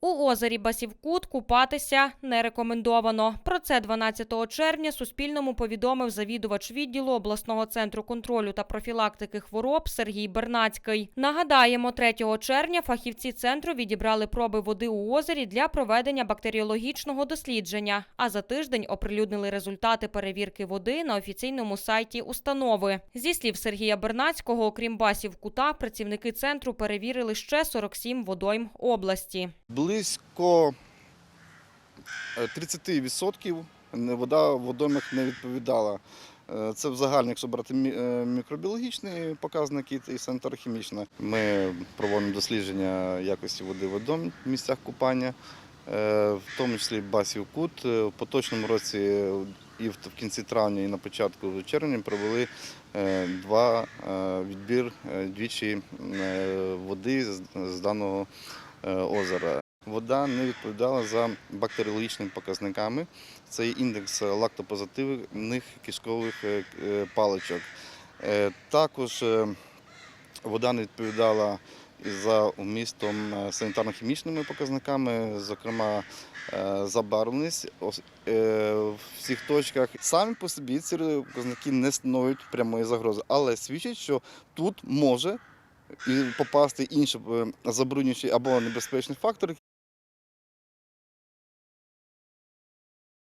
У озері Басівкут купатися не рекомендовано. Про це 12 червня Суспільному повідомив завідувач відділу обласного центру контролю та профілактики хвороб Сергій Бернацький. Нагадаємо, 3 червня фахівці центру відібрали проби води у озері для проведення бактеріологічного дослідження. А за тиждень оприлюднили результати перевірки води на офіційному сайті установи. Зі слів Сергія Бернацького, окрім Басівкута, працівники центру перевірили ще 47 водойм області. Близько е, 30% вода в водоймах не відповідала. Е, Це в загальні, якщо брати е, мікробіологічні показники і санітарохімічні. Ми проводимо дослідження якості води в водойм в місцях купання, е, в тому числі басів кут. Е, В поточному році і в кінці травня, і на початку червня провели е, два е, відбір е, двічі е, води з- даного е, озера. Вода не відповідала за бактеріологічними показниками. Це індекс лактопозитивних кишкових е, е, паличок. Е, Також вода не відповідала за вмістом санітарно-хімічними показниками, зокрема забарвленість в всіх точках. Самі по собі ці показники не становлять прямої загрози, але свідчать, що тут може і попасти інші е, забруднюючі або небезпечні фактори,